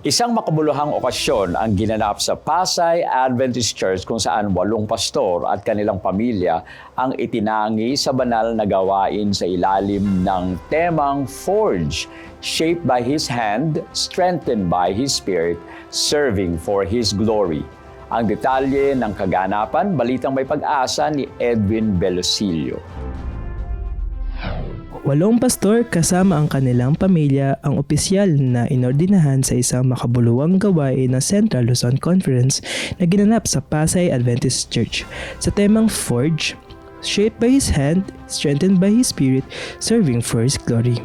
Isang makabuluhang okasyon ang ginanap sa Pasay Adventist Church kung saan walong pastor at kanilang pamilya ang itinangi sa banal na gawain sa ilalim ng temang Forge, shaped by His hand, strengthened by His Spirit, serving for His glory. Ang detalye ng kaganapan, balitang may pag-asa ni Edwin Belosilio. Walong pastor kasama ang kanilang pamilya ang opisyal na inordinahan sa isang makabuluhang gawain ng Central Luzon Conference na ginanap sa Pasay Adventist Church sa temang Forge, shaped by His hand, strengthened by His Spirit, serving for His glory.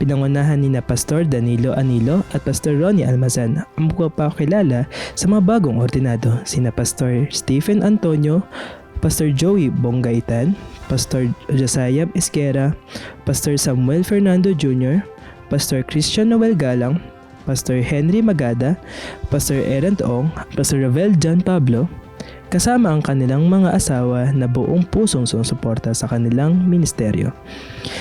Pinangunahan ni na Pastor Danilo Anilo at Pastor Ronnie Almazan ang magpapakilala sa mga bagong ordinado, sina Pastor Stephen Antonio, Pastor Joey Bongaitan, Pastor Josiah Esquera, Pastor Samuel Fernando Jr., Pastor Christian Noel Galang, Pastor Henry Magada, Pastor Erent Ong, Pastor Ravel John Pablo, kasama ang kanilang mga asawa na buong pusong sumusuporta sa kanilang ministeryo.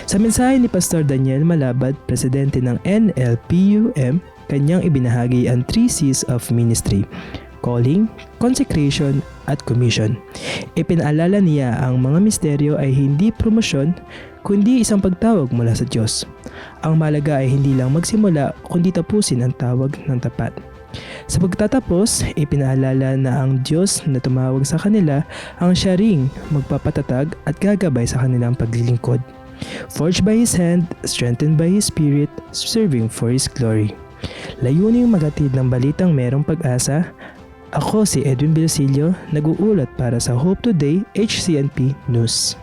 Sa mensahe ni Pastor Daniel Malabad, presidente ng NLPUM, kanyang ibinahagi ang 3 C's of Ministry, calling, consecration, at commission. Ipinaalala niya ang mga misteryo ay hindi promosyon kundi isang pagtawag mula sa Diyos. Ang malaga ay hindi lang magsimula kundi tapusin ang tawag ng tapat. Sa pagtatapos, ipinaalala na ang Diyos na tumawag sa kanila ang siya ring magpapatatag at gagabay sa kanilang paglilingkod. Forged by His hand, strengthened by His Spirit, serving for His glory. Layuning magatid ng balitang merong pag-asa ako si Edwin Bilsilio, nag-uulat para sa Hope Today HCNP News.